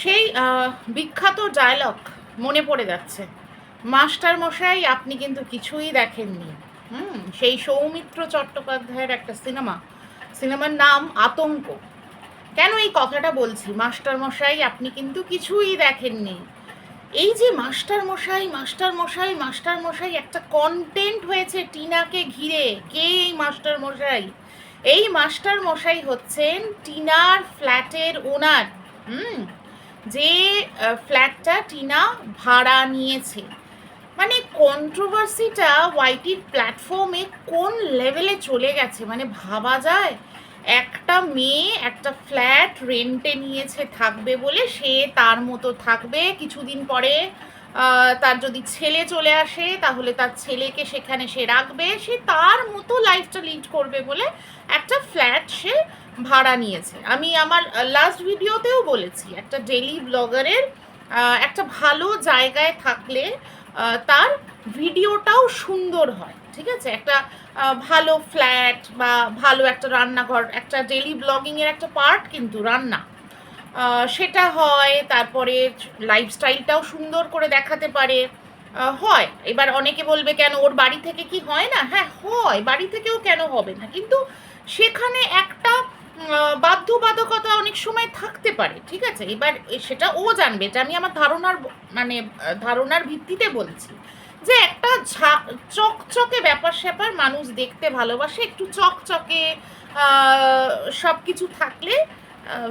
সেই বিখ্যাত ডায়লগ মনে পড়ে যাচ্ছে। মাস্টার মশাই, আপনি কিন্তু কিছুই দেখেননি। হুম, সেই সৌমিত্র চট্টোপাধ্যায়ের একটা সিনেমা। সিনেমার নাম আতঙ্ক। কেন এই কথাটা বলছি? মাস্টার মশাই, আপনি কিন্তু কিছুই দেখেননি। এই যে মাস্টার মশাই মাস্টার মশাই মাস্টার মশাই, একটা কন্টেন্ট হয়েছে টিনাকে ঘিরে। কে এই মাস্টার মশাই? এই মাস্টার মশাই হচ্ছেন টিনার ফ্ল্যাটের ওনার হুম যে ফ্ল্যাটটা টিনা ভাড়া নিয়েছে। মানে কন্ট্রোভার্সিটা ওয়াইটির প্ল্যাটফর্মে কোন লেভেলে চলে গেছে? মানে ভাবা যায়, একটা মেয়ে একটা ফ্ল্যাট রেন্টে নিয়েছে থাকবে বলে সে তার মতো থাকবে। কিছুদিন পরে তার যদি ছেলে চলে আসে, তাহলে তার ছেলেকে সেখানে সে রাখবে। সে তার মতো লাইফটা লিড করবে বলে একটা ফ্ল্যাট সে ভাড়া নিয়েছে। আমি আমার লাস্ট ভিডিওতেও বলেছি, একটা ডেলি ব্লগারের একটা ভালো জায়গায় থাকলে তার ভিডিওটাও সুন্দর হয়, ঠিক আছে? একটা ভালো ফ্ল্যাট বা ভালো একটা রান্নাঘর, একটা ডেলি ব্লগিংয়ের একটা পার্ট কিন্তু রান্না। সেটা হয়, তারপরে লাইফস্টাইলটাও সুন্দর করে দেখাতে পারে। হয়। এবার অনেকে বলবে, কেন ওর বাড়ি থেকে কি হয় না? হ্যাঁ হয়। বাড়ি থেকেও কেন হবে না? কিন্তু সেখানে একটা বাধ্যবাধকতা অনেক সময় থাকতে পারে, ঠিক আছে? এবার সেটা ও জানবে, এটা আমি আমার ধারণার মানে ধারণার ভিত্তিতে বলছি যে একটা চকচকে ব্যাপার স্যাপার মানুষ দেখতে ভালোবাসে, একটু চকচকে সব কিছু থাকলে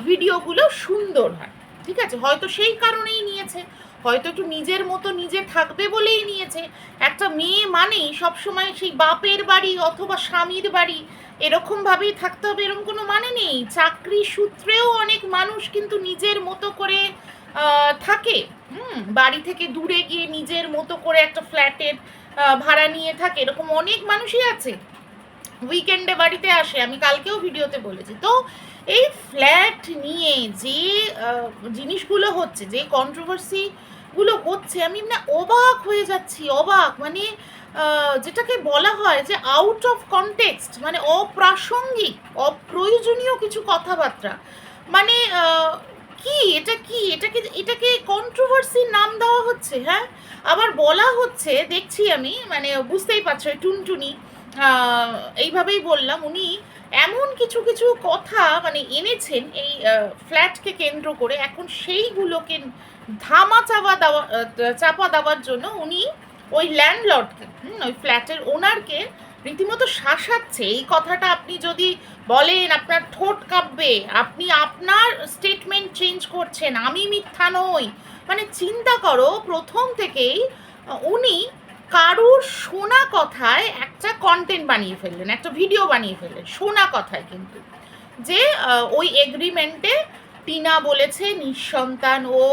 ভিডিওগুলো সুন্দর হয়, ঠিক আছে? হয়তো সেই কারণেই নিয়েছে। হয়তো একটু নিজের মতো নিজে থাকবে বলেই নিয়েছে। একটা মেয়ে মানেই সবসময় সেই বাপের বাড়ি অথবা স্বামীর বাড়ি। এরকমভাবেই থাকতে হবে, এরকম কোনো মানে নেই। চাকরি সূত্রেও অনেক মানুষ কিন্তু নিজের মতো করে থাকে। হুম, বাড়ি থেকে দূরে গিয়ে নিজের মতো করে একটা ফ্ল্যাটের ভাড়া নিয়ে থাকে। এরকম অনেক মানুষই আছে। উইকেন্ডে বাড়িতে আসে, আমি কালকেও ভিডিওতে বলেছি। তো এই ফ্ল্যাট নিয়ে যে জিনিসগুলো হচ্ছে, যে কন্ট্রোভার্সিগুলো হচ্ছে আমি না অবাক হয়ে যাচ্ছি, অবাক। মানে যেটাকে বলা হয় যে আউট অফ কনটেক্সট মানে অপ্রাসঙ্গিক, অপ্রয়োজনীয় কিছু কথাবার্তা। মানে কি? এটা কি? এটাকে এটাকে কন্ট্রোভার্সির নাম দেওয়া হচ্ছে হ্যাঁ? আবার বলা হচ্ছে, দেখছি আমি মানে বুঝতেই পারছ টুনটুনি। এইভাবেই বললাম, উনি এমন কিছু কিছু কথা মানে এনেছেন এই ফ্ল্যাটকে কেন্দ্র করে। এখন সেইগুলোকে ধামা চাপা দেওয়া চাপা দেওয়ার জন্য উনি ওই ল্যান্ডলর্ডকে ওই ফ্ল্যাটের ওনারকে রীতিমতো শাসাচ্ছে। এই কথাটা আপনি যদি বলেন, আপনার ঠোঁট কাঁপবে। আপনি আপনার স্টেটমেন্ট চেঞ্জ করছেন, আমি মিথ্যা নই। মানে চিন্তা করো, প্রথম থেকেই উনি কারুর শোনা কথায় একটা কন্টেন্ট বানিয়ে ফেললেন, একটা ভিডিও বানিয়ে ফেললেন, শোনা কথায় কিন্তু। যে ওই এগ্রিমেন্টে টিনা বলেছে, নিঃসন্তান ও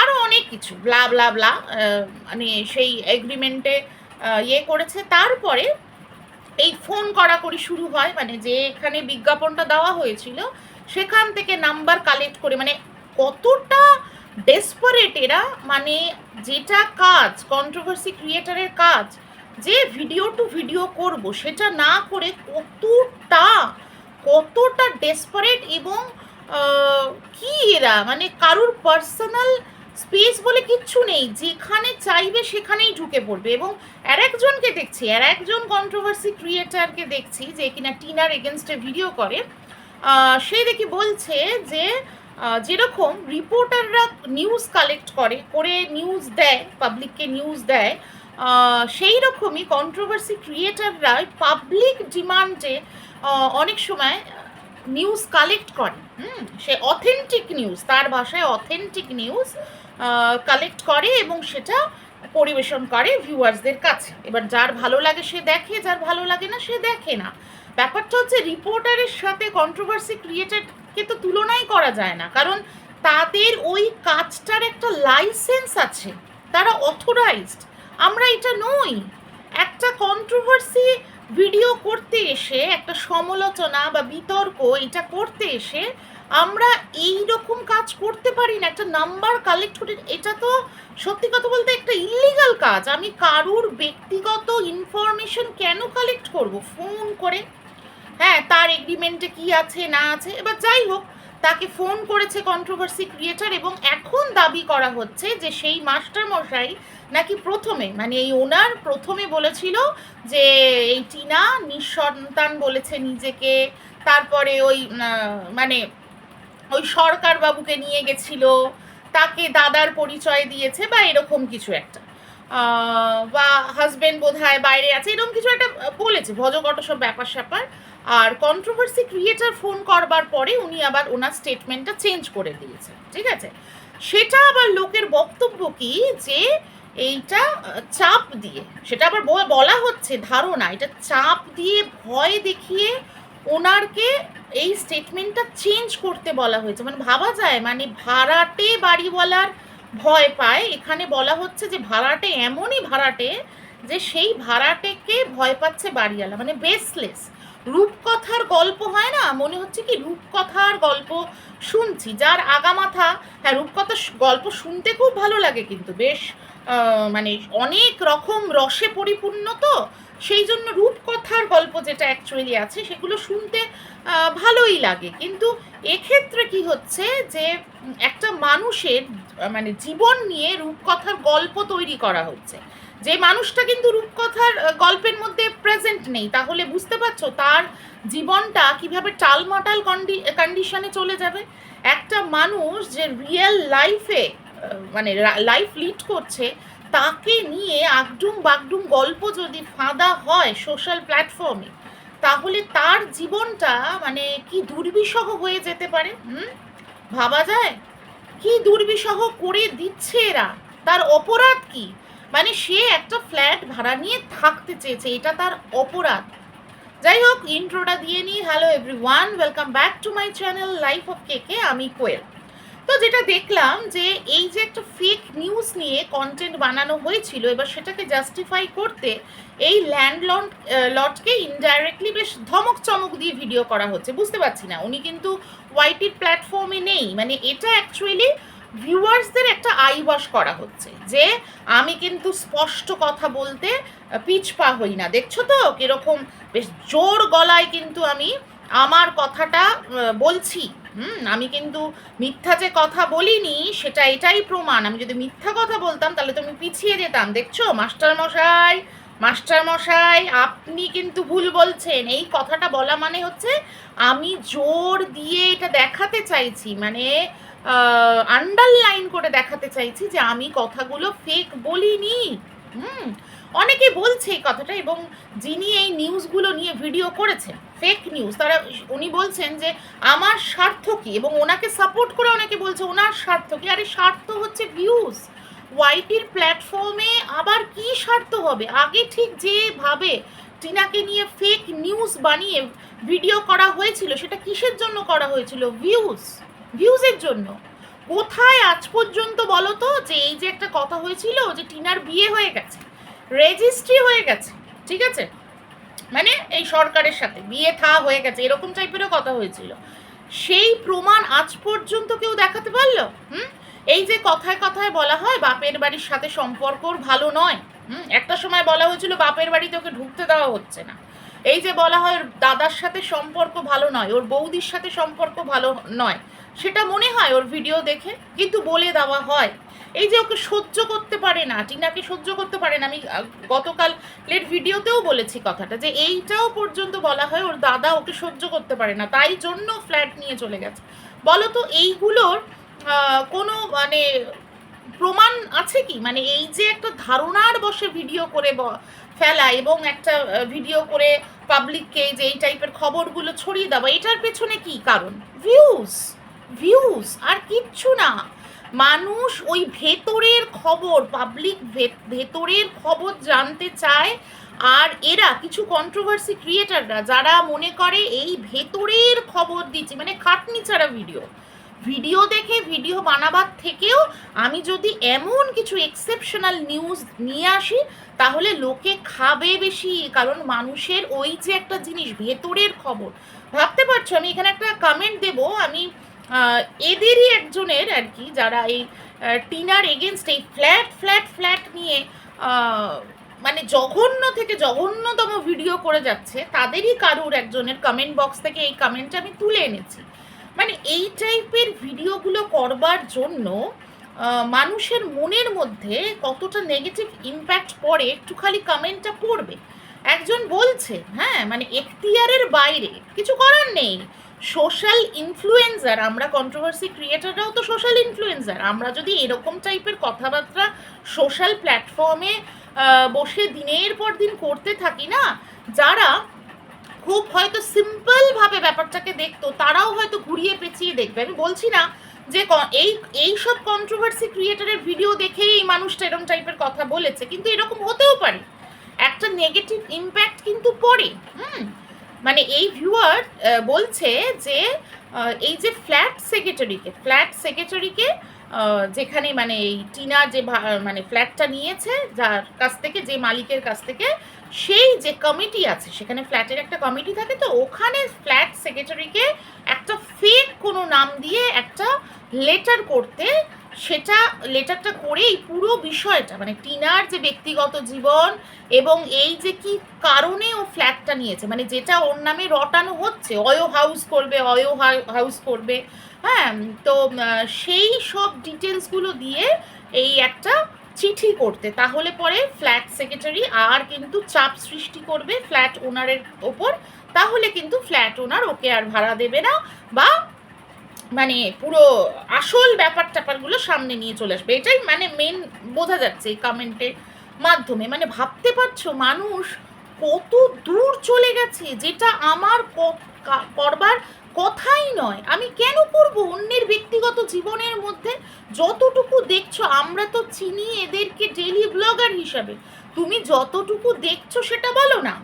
আরও অনেক কিছু ব্লা ব্লা ব্লা মানে সেই এগ্রিমেন্টে ইয়ে করেছে। তারপরে এই ফোন করাকরি শুরু হয় মানে যে এখানে বিজ্ঞাপনটা দেওয়া হয়েছিল, সেখান থেকে নাম্বার কালেক্ট করে মানে কতটা ডেসপারেট এরা মানে যেটা কাজ কন্ট্রোভার্সি ক্রিয়েটারের কাজ, যে ভিডিও টু ভিডিও করব, সেটা না করে কতটা কতটা ডেসপারেট এবং কি এরা? মানে কারুর পার্সোনাল স্পেস বলে কিচ্ছু নেই। যেখানে চাইবে সেখানেই ঢুকে পড়বে। এবং আর একজনকে দেখছি, আর একজন কন্ট্রোভার্সি ক্রিয়েটারকে দেখছি, যে কিনা টিনার এগেনস্টে ভিডিও করে সে দেখি বলছে যে যেরকম রিপোর্টাররা নিউজ কালেক্ট করে করে নিউজ দেয় পাবলিককে নিউজ দেয় সেই রকমই কন্ট্রোভার্সি ক্রিয়েটাররা পাবলিক ডিমান্ডে অনেক সময় নিউজ কালেক্ট করে। হুম, সে অথেন্টিক নিউজ তার ভাষায় অথেন্টিক নিউজ কালেক্ট করে এবং সেটা পরিবেশন করে ভিউয়ার্সদের কাছে। এবার যার ভালো লাগে সে দেখে, যার ভালো লাগে না সে দেখে না। ব্যাপারটা হচ্ছে রিপোর্টারের সাথে কন্ট্রোভার্সি ক্রিয়েটেডকে তো তুলনাই করা যায় না। কারণ তাদের ওই কাজটার একটা লাইসেন্স আছে। তারা অথরাইজড আমরা এটা নই। একটা কন্ট্রোভার্সি ভিডিও করতে এসে, একটা সমালোচনা বা বিতর্ক এটা করতে এসে, আমরা এই রকম কাজ করতে পারি না। একটা নাম্বার কালেক্ট করে এটা তো সত্যি কথা বলতে একটা ইলিগাল কাজ। আমি কারুর ব্যক্তিগত ইনফরমেশন কেন কালেক্ট করব? ফোন করে। হ্যাঁ তার এগ্রিমেন্টে কি আছে, না আছে? এবার যাই হোক, তাকে ফোন করেছে কন্ট্রোভার্সি ক্রিয়েটার এবং এখন দাবি করা হচ্ছে যে সেই মাস্টার মশাই নাকি প্রথমে মানে এই ওনার প্রথমে বলেছিল যে এই টিনা নিঃসন্তান বলেছে নিজেকে, তারপরে ওই মানে ওই সরকার বাবুকে নিয়ে গেছিল, তাকে দাদার পরিচয় দিয়েছে বা এরকম কিছু একটা। বা হাজবেন্ড বোধ হয় বাইরে আছে, এরকম কিছু একটা বলেছে, ভজকট সব ব্যাপার স্যাপার আর কন্ট্রোভার্সি ক্রিয়েটার ফোন করবার পরে উনি আবার ওনার স্টেটমেন্টটা চেঞ্জ করে দিয়েছে ঠিক আছে? সেটা আবার লোকের বক্তব্য কি? যে এইটা চাপ দিয়ে, সেটা আবার বলা হচ্ছে, ধারণা, এটা চাপ দিয়ে ভয় দেখিয়ে ওনারকে এই স্টেটমেন্টটা চেঞ্জ করতে বলা হয়েছে। মানে ভাবা যায় মানে ভাড়াটে বাড়িওয়ালার ভয় পায়। এখানে বলা হচ্ছে যে ভাড়াটে এমনই ভাড়াটে যে সেই ভাড়াটেকে ভয় পাচ্ছে বাড়িওয়ালা মানে বেসলেস রূপকথার গল্প হয় না? মনে হচ্ছে কি রূপকথার গল্প শুনছি। যার আগামাথা হ্যাঁ রূপকথা গল্প শুনতে খুব ভালো লাগে কিন্তু। বেশ মানে অনেক রকম রসে পরিপূর্ণ তো। সেই জন্য রূপকথার গল্প যেটা অ্যাকচুয়ালি আছে, সেগুলো শুনতে ভালোই লাগে। কিন্তু এক্ষেত্রে কি হচ্ছে যে, একটা মানুষের মানে জীবন নিয়ে রূপকথার গল্প তৈরি করা হচ্ছে। যে মানুষটা কিন্তু রূপকথার গল্পের মধ্যে প্রেজেন্ট নেই, তাহলে বুঝতে পারছ তার জীবনটা কীভাবে টালমাটাল কন্ডিশনে চলে যাবে? একটা মানুষ যে রিয়েল লাইফে মানে লাইফ লিড করছে, তাকে নিয়ে আগডুম বাগডুম গল্প যদি ফাঁদা হয় সোশ্যাল প্ল্যাটফর্মে তাহলে তার জীবনটা মানে কি দুর্বিষহ হয়ে যেতে পারে, হুম? ভাবা যায়? কি দুর্বিষহ করে দিচ্ছে এরা? তার অপরাধ কি? মানে সে একটা ফ্ল্যাট ভাড়া নিয়ে থাকতে চেয়েছে, এটা তার অপরাধ। যাই হোক, ইন্ট্রোটা দিয়ে নিই। Hello everyone welcome back to my channel life of KK আমি কোয়েল। তো যেটা দেখলাম যে এই যে একটা ফেক নিউজ নিয়ে কন্টেন্ট বানানো হয়েছিল, এবার সেটাকে জাস্টিফাই করতে এই ল্যান্ড লট লটকে ইনডাইরেক্টলি বেশ ধমক চমক দিয়ে ভিডিও করা হচ্ছে। বুঝতে পারছি না, উনি কিন্তু ওয়াইটির প্ল্যাটফর্মে নেই। মানে এটা অ্যাকচুয়ালি ভিউয়ার্সদের একটা আই ওয়াশ করা হচ্ছে যে আমি কিন্তু স্পষ্ট কথা বলতে পিছপা হই না। দেখছ তো? কীরকম বেশ জোর গলায় কিন্তু আমি আমার কথাটা বলছি। হুম, আমি কিন্তু মিথ্যা যে কথা বলিনি, সেটা এটাই প্রমাণ। আমি যদি মিথ্যা কথা বলতাম, তাহলে তো আমি পিছিয়ে যেতাম। দেখছ? মাস্টার মশাই মাস্টার মশাই আপনি কিন্তু ভুল বলছেন। এই কথাটা বলা মানে হচ্ছে আমি জোর দিয়ে এটা দেখাতে চাইছি। মানে আন্ডারলাইন করে দেখাতে চাইছি যে আমি কথাগুলো ফেক বলিনি। হুম, অনেকে বলছে এই কথাটা এবং যিনি এই নিউজগুলো নিয়ে ভিডিও করেছেন ফেক নিউজ তারা উনি বলছেন যে আমার স্বার্থ কি? এবং ওনাকে সাপোর্ট করে অনেকে বলছে ওনার স্বার্থ কি? আরে স্বার্থ হচ্ছে ভিউজ ওয়াইটির প্ল্যাটফর্মে আবার কি স্বার্থ হবে? আগে ঠিক যেভাবে টিনাকে নিয়ে ফেক নিউজ বানিয়ে ভিডিও করা হয়েছিল, সেটা কিসের জন্য করা হয়েছিল? ভিউজ ভিউজের জন্য। কোথায় আজ পর্যন্ত বলো তো যে এই যে একটা কথা হয়েছিল যে টিনার বিয়ে হয়ে গেছে রেজিস্ট্রি হয়ে গেছে, ঠিক আছে? মানে এই সরকারের সাথে বিয়ে থা হয়ে গেছে, এরকম টাইপেরও কথা হয়েছিল। সেই প্রমাণ আজ পর্যন্ত কেউ দেখাতে পারল? হুম? এই যে কথায় কথায় বলা হয় বাপের বাড়ির সাথে সম্পর্ক ভালো নয়, হুম? একটা সময় বলা হয়েছিল বাপের বাড়িতে ওকে ঢুকতে দেওয়া হচ্ছে না। এই যে বলা হয় দাদার সাথে সম্পর্ক ভালো নয়, ওর বৌদির সাথে সম্পর্ক ভালো নয় সেটা মনে হয় ওর ভিডিও দেখে, কিন্তু বলে দেওয়া হয়। এই যে ওকে সহ্য করতে পারে না, টিনাকে সহ্য করতে পারে না, আমি গতকাল লেট ভিডিওতেও বলেছি কথাটা, যে এইটাও পর্যন্ত বলা হয় ওর দাদা ওকে সহ্য করতে পারে না, তাই জন্য ফ্ল্যাট নিয়ে চলে গেছে। বলো তো এইগুলোর কোনো মানে প্রমাণ আছে কি? মানে এই যে একটা ধারণার বসে ভিডিও করে ফেলা এবং একটা ভিডিও করে পাবলিককে যে এই টাইপের খবরগুলো ছড়িয়ে দেওয়া, এটার পেছনে কি কারণ? ভিউজ ভিউজ আর কিচ্ছু না। মানুষ ওই ভেতরের খবর পাবলিক ভেতরের খবর জানতে চায়, আর এরা কিছু কন্ট্রোভার্সি ক্রিয়েটাররা যারা মনে করে এই ভেতরের খবর দিচ্ছে মানে খাটনি ছাড়া ভিডিও ভিডিও দেখে ভিডিও বানাবার থেকেও আমি যদি এমন কিছু এক্সেপশনাল নিউজ নিয়ে আসি, তাহলে লোকে খাবে বেশি, কারণ মানুষের ওই যে একটা জিনিস, ভেতরের খবর। ভাবতে পারছ, আমি এখানে একটা কমেন্ট দেব, আমি এদেরই একজনের আর কি, যারা এই টিনার এগেনস্ট এই ফ্ল্যাট ফ্ল্যাট ফ্ল্যাট নিয়ে মানে জঘন্য থেকে জঘন্যতম ভিডিও করে যাচ্ছে, তাদেরই কারুর একজনের কমেন্ট বক্স থেকে এই কমেন্টটা আমি তুলে এনেছি। মানে এই টাইপের ভিডিওগুলো করবার জন্য মানুষের মনের মধ্যে কতটা নেগেটিভ ইম্প্যাক্ট পড়ে একটু খালি কমেন্টটা পড়বে। একজন বলছে হ্যাঁ মানে এখতিয়ারের বাইরে, কিছু করার নেই। সোশ্যাল ইনফ্লুয়েন্সার আমরা কন্ট্রোভার্সি ক্রিয়েটাররাও তো সোশ্যাল ইনফ্লুয়েন্সার আমরা যদি এরকম টাইপের কথাবার্তা সোশ্যাল প্ল্যাটফর্মে বসে দিনের পর দিন করতে থাকি না, যারা খুব হয়তো সিম্পলভাবে ব্যাপারটাকে দেখতো, তারাও হয়তো ঘুরিয়ে পেঁচিয়ে দেখবে। আমি বলছি না যে এই এই সব কন্ট্রোভার্সি ক্রিয়েটারের ভিডিও দেখেই এই মানুষটা এরকম টাইপের কথা বলেছে, কিন্তু এরকম হতেও পারে। একটা নেগেটিভ ইম্প্যাক্ট কিন্তু পড়ে, হুম? মানে এই ভিউয়ার বলছে যে এই যে ফ্ল্যাট সেক্রেটারিকে ফ্ল্যাট সেক্রেটারিকে যেখানে মানে এই টিনা যে মানে ফ্ল্যাটটা নিয়েছে, যার কাছ থেকে, যে মালিকের কাছ থেকে, সেই যে কমিটি আছে, সেখানে ফ্ল্যাটের একটা কমিটি থাকে তো, ওখানে ফ্ল্যাট সেক্রেটারিকে একটা ফেক কোনো নাম দিয়ে একটা লেটার করতে সেটা লেটারটা করে এই পুরো বিষয়টা মানে টিনার যে ব্যক্তিগত জীবন এবং এই যে কি কারণে ও ফ্ল্যাটটা নিয়েছে মানে যেটা ওর নামে রটানো হচ্ছে, অয়ো হাউস করবে, অয়ো হাউস করবে হ্যাঁ? তো সেই সব ডিটেলসগুলো দিয়ে এই একটা চিঠি করতে, তাহলে পরে ফ্ল্যাট সেক্রেটারি আর কিন্তু চাপ সৃষ্টি করবে ফ্ল্যাট ওনারের ওপর, তাহলে কিন্তু ফ্ল্যাট ওনার ওকে আর ভাড়া দেবে না বা মানে পুরো আসল ব্যাপার ট্যাপারগুলো সামনে নিয়ে চলে আসবে। এটাই মানে মেন বোঝা যাচ্ছে এই কমেন্টের মাধ্যমে। মানে ভাবতে পারছ মানুষ কত দূর চলে গেছে, যেটা আমার করবার কথাই নয়। আমি কেন করব? অন্যের ব্যক্তিগত জীবনের মধ্যে যতটুকু দেখছ, আমরা তো চিনি এদেরকে ডেলি ব্লগার হিসাবে। তুমি যতটুকু দেখছ সেটা বলো না।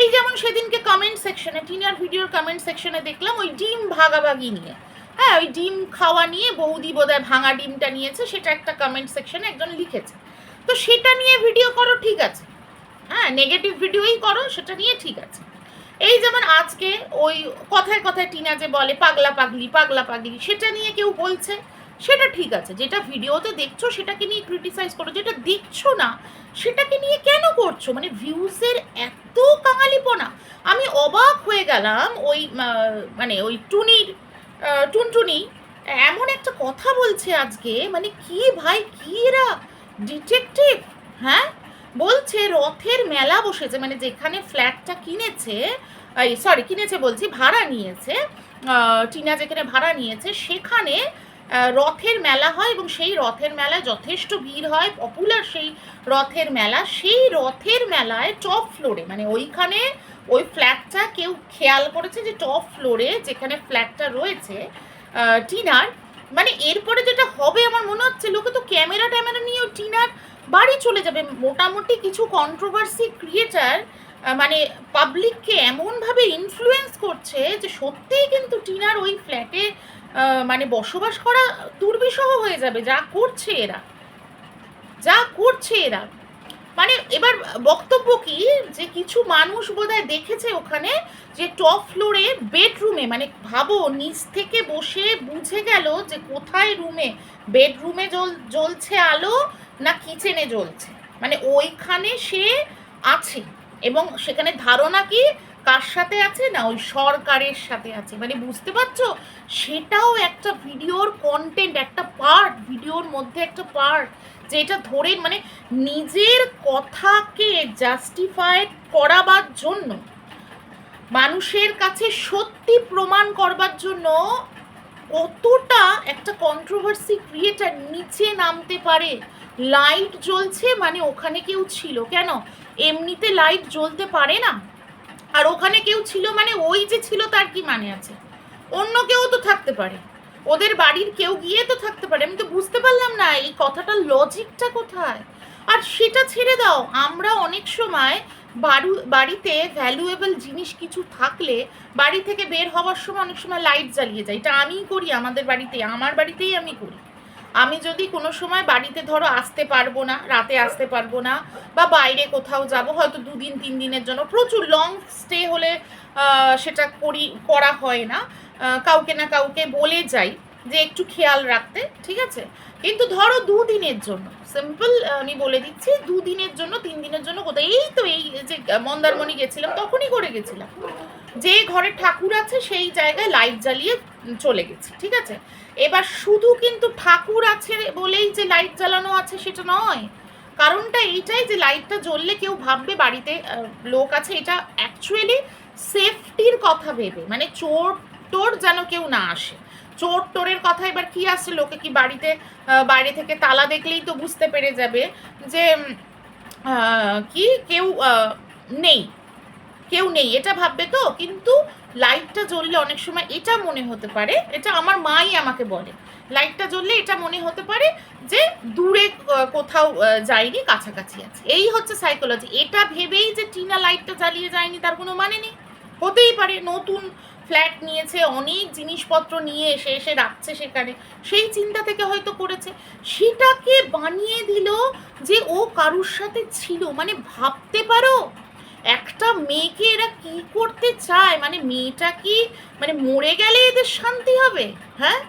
এই যেমন সেদিনকে কমেন্ট সেকশনে টিনার ভিডিওর কমেন্ট সেকশনে দেখলাম ওই ডিম ভাগাভাগি নিয়ে। হ্যাঁ ওই ডিম খাওয়া নিয়ে বৌদি বোধহয় ভাঙা ডিমটা নিয়েছে, সেটা একটা কমেন্ট সেকশনে একজন লিখেছে। তো সেটা নিয়ে ভিডিও করো, ঠিক আছে। হ্যাঁ নেগেটিভ ভিডিওই করো, সেটা নিয়ে ঠিক আছে। এই যেমন আজকে ওই কথায় কথায় টিনা যে বলে, পাগলা পাগলি পাগলা পাগলি, সেটা নিয়ে কেউ বলছে, সেটা ঠিক আছে। যেটা ভিডিওতে দেখছ, সেটাকে নিয়ে ক্রিটিসাইজ করো। যেটা দেখছ না, সেটাকে নিয়ে কেন করছ? মানে ভিউজের এত কাঙালিপনা। আমি অবাক হয়ে গেলাম, ওই মানে ওই টুনির টুনটুনি, এমন একটা কথা বলছে আজকে মানে কি ভাই, কি এরা? ডিটেকটিভ হ্যাঁ? বলছে রথের মেলা বসেছে মানে যেখানে ফ্ল্যাটটা কিনেছে সরি কিনেছে বলছি, ভাড়া নিয়েছে টিনা যেখানে ভাড়া নিয়েছে, সেখানে রথের মেলা হয় এবং সেই রথের মেলায় যথেষ্ট ভিড় হয়। পপুলার সেই রথের মেলা। সেই রথের মেলায় টপ ফ্লোরে মানে ওইখানে ওই ফ্ল্যাটটা কেউ খেয়াল করেছে যে টপ ফ্লোরে যেখানে ফ্ল্যাটটা রয়েছে টিনার মানে এরপরে যেটা হবে আমার মনে হচ্ছে, লোকে তো ক্যামেরা ট্যামেরা নিয়েও টিনার বাড়ি চলে যাবে। মোটামুটি কিছু কন্ট্রোভার্সি ক্রিয়েটার মানে পাবলিককে এমনভাবে ইনফ্লুয়েন্স করছে যে সত্যিই কিন্তু টিনার ওই ফ্ল্যাটে মানে বসবাস করা দুর্বিষহ হয়ে যাবে, যা করছে এরা। যা করছে এরা। মানে এবার বক্তব্য কি? যে কিছু মানুষ বোধহয় দেখেছে ওখানে যে টপ ফ্লোরে বেডরুমে মানে ভাবো, নিচ থেকে বসে বুঝে গেল যে কোথায় রুমে বেডরুমে জ্বল, জ্বলছে আলো না কিচেনে জ্বলছে? মানে ওইখানে সে আছে। এবং সেখানে ধারণা কি? কার সাথে আছে না ওই সরকারের সাথে আছে? মানে বুঝতে পারছ? সেটাও একটা ভিডিওর কন্টেন্ট একটা পার্ট ভিডিওর মধ্যে একটা পার্ট যেটা ধরে মানে নিজের কথাকে জাস্টিফাই করাবার জন্য, মানুষের কাছে সত্যি প্রমাণ করবার জন্য কতটা একটা কন্ট্রোভার্সি ক্রিয়েটার নিচে নামতে পারে? লাইট জ্বলছে মানে ওখানে কেউ ছিল। কেন? এমনিতে লাইট জ্বলতে পারে না। আর ওখানে কেউ ছিল মানে ওই যে ছিল তার কি মানে আছে? অন্য কেউ তো থাকতে পারে। ওদের বাড়ির কেউ গিয়ে তো থাকতে পারে। আমি তো বুঝতে পারলাম না, এই কথাটার লজিকটা কোথায়? আর সেটা ছেড়ে দাও, আমরা অনেক সময় বাড়ু বাড়িতে ভ্যালুয়েবল জিনিস কিছু থাকলে বাড়ি থেকে বের হওয়ার সময় অনেক সময় লাইট জ্বালিয়ে যাই। এটা আমিই করি আমাদের বাড়িতে, আমার বাড়িতেই আমি করি। আমি যদি কোনো সময় বাড়িতে ধরো আসতে পারব না, রাতে আসতে পারব না, বা বাইরে কোথাও যাব, হয়তো দুদিন, তিন দিনের জন্য প্রচুর লং স্টে হলে সেটা করি, করা হয় না। কাউকে না কাউকে বলে যাই যে একটু খেয়াল রাখতে, ঠিক আছে? কিন্তু ধরো দুদিনের জন্য সিম্পল আমি বলে দিচ্ছি দুদিনের জন্য, তিন দিনের জন্য কোথায় এই তো এই যে মন্দারমণি গেছিলাম, তখনই করে গেছিলাম। যে ঘরে ঠাকুর আছে সেই জায়গায় লাইট জ্বালিয়ে চলে গেছি, ঠিক আছে? এবার শুধু কিন্তু ঠাকুর আছে বলেই যে লাইট জ্বালানো আছে সেটা নয়। কারণটা এইটাই যে লাইটটা জ্বললে কেউ ভাববে বাড়িতে লোক আছে, এটা অ্যাকচুয়ালি সেফটির কথা ভেবে মানে চোর টোর যেন কেউ না আসে। চোর টোরের কথা এবার কি আসছে লোকে কি বাড়িতে বাইরে থেকে তালা দেখলেই তো বুঝতে পেরে যাবে যে কি কেউ নেই। কেউ নেই, এটা ভাববে তো। কিন্তু লাইটটা জ্বললে অনেক সময় এটা মনে হতে পারে, এটা আমার মাই আমাকে বলে। লাইটটা জ্বললে এটা মনে হতে পারে যে দূরে কোথাও যায়নি, কাছাকাছি আছে। এই হচ্ছে সাইকোলজি এটা ভেবেই যে টিনা লাইটটা জ্বালিয়ে যায়নি, তার কোনো মানে নেই। হতেই পারে, নতুন ফ্ল্যাট নিয়েছে, অনেক জিনিসপত্র নিয়ে এসে এসে রাখছে সেখানে। সেই চিন্তা থেকে হয়তো করেছে। সেটাকে বানিয়ে দিল যে ও কারুর সাথে ছিল। মানে ভাবতে পারো একটা মেয়েকে এরা কি করতে চায়? মানে মেয়েটা কি মানে মরে গেলে এদের শান্তি হবে? হ্যাঁ?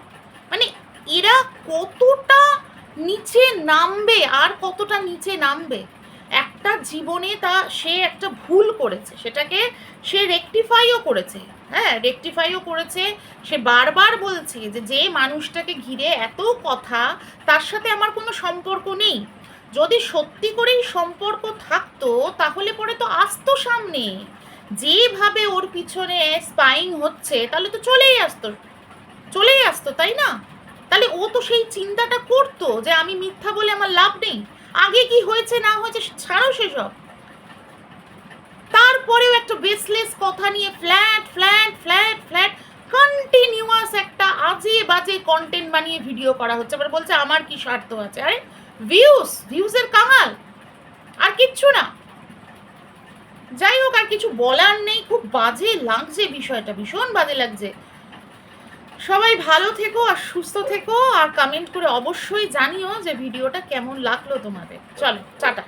মানে এরা কতটা নিচে নামবে? আর কতটা নিচে নামবে? একটা জীবনে তা, সে একটা ভুল করেছে। সেটাকে সে রেকটিফাইও করেছে। হ্যাঁ রেকটিফাইও করেছে। সে বারবার বলছে যে যে মানুষটাকে ঘিরে এত কথা, তার সাথে আমার কোনো সম্পর্ক নেই। যদি সত্যি করেই সম্পর্ক থাকতো, তাহলে পরে তো আসতো সামনে। যেভাবে ওর পিছনে স্পাইং হচ্ছে, তাহলে তো চলেই আসতো। চলেই আসতো, তাই না? তাহলে ও তো সেই চিন্তাটা করতো যে আমি মিথ্যা বলে আমার লাভ নেই। আগে কি হয়েছে, না হয়েছে ছাড়ো সেসব। তারপরেও একটা বেসলেস কথা নিয়ে flat flat flat flat continuous একটা আজে বাজে কন্টেন্ট বানিয়ে ভিডিও করা হচ্ছে। আবার বলছে, আমার কি স্বার্থ আছে? আরে ভিউজ ভিউজের কাঙাল। আর কিচ্ছু না। যাই হোক, আর কিছু বলার নেই। খুব বাজে লাগছে বিষয়টা, ভীষণ বাজে লাগছে। সবাই ভালো থেকো আর সুস্থ থেকো, আর কমেন্ট করে অবশ্যই জানিও যে ভিডিওটা কেমন লাগল তোমাদের। চলো, টাটা।